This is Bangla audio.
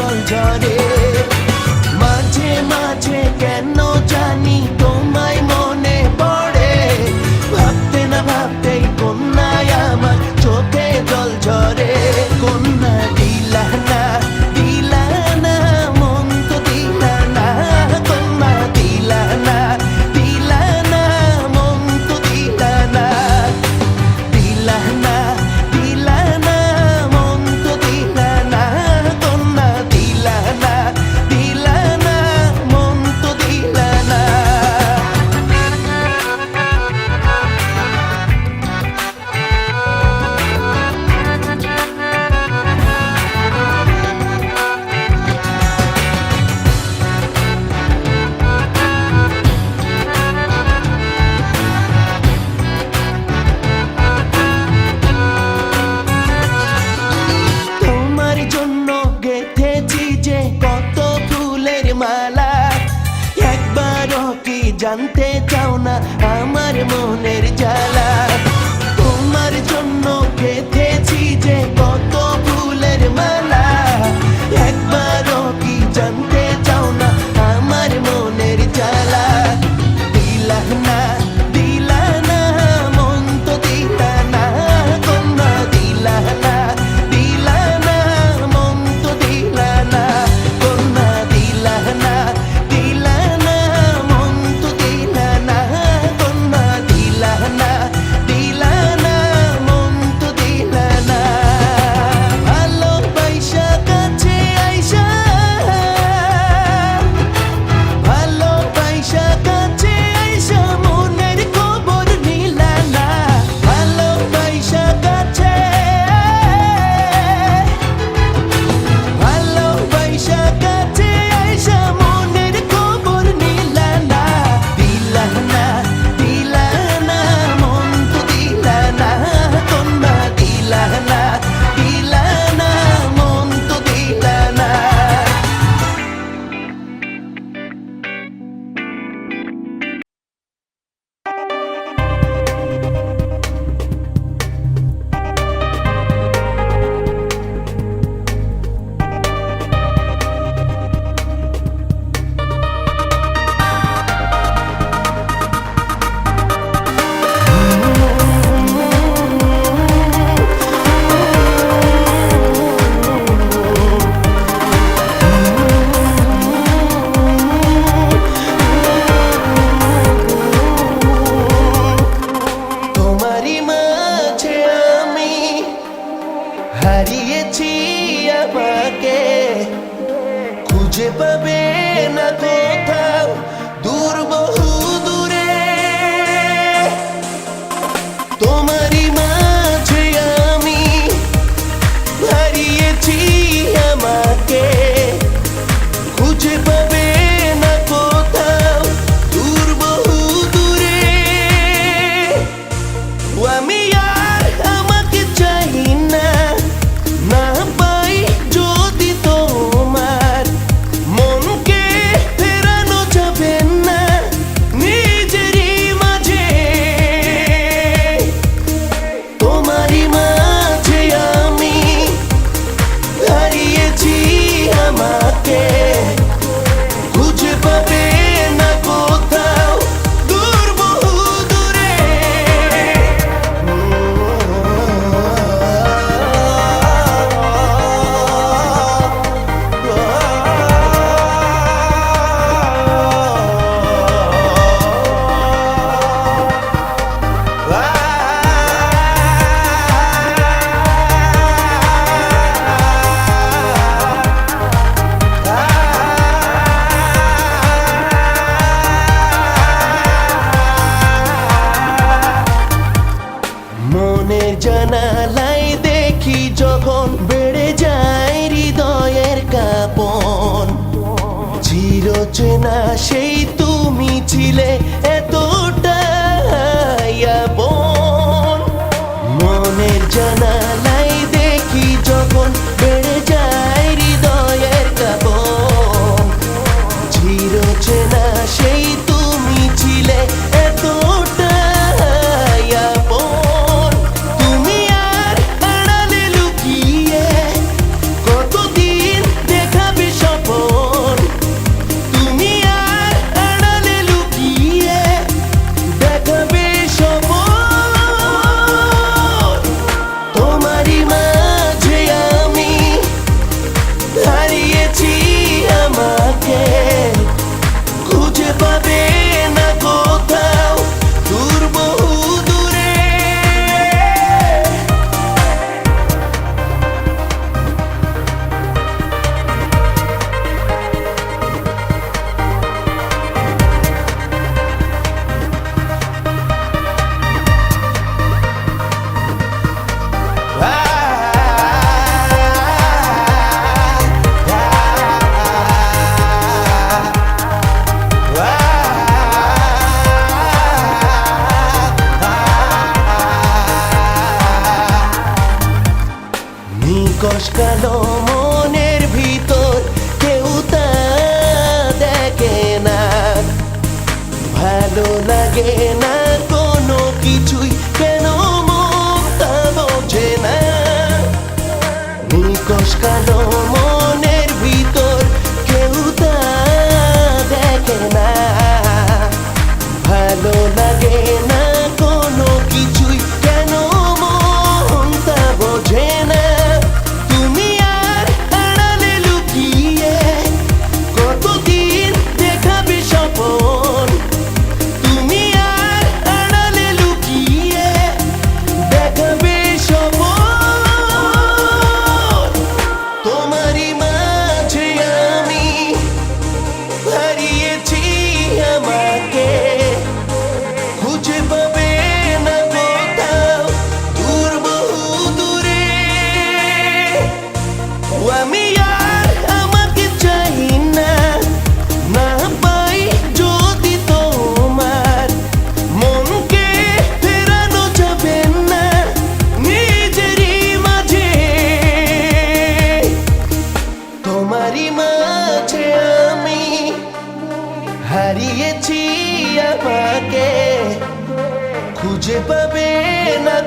চল ঝরে জানতে চাও না আমার মনের জ্বালা। তোমার জন্য গেথেছি যে কত ফুলের মালা। একবারও কি জানতে চাও না আমার মনের জ্বালা? দিলাম না চিরচেনা সেই তুমি ছিলে কষ্টালো মনের ভিতর কেউ তা দেখে না। ভালো লাগে না কোনো কিছুই, কেন মন তা বোঝে না? নিকশ কালো सके खुज बबे न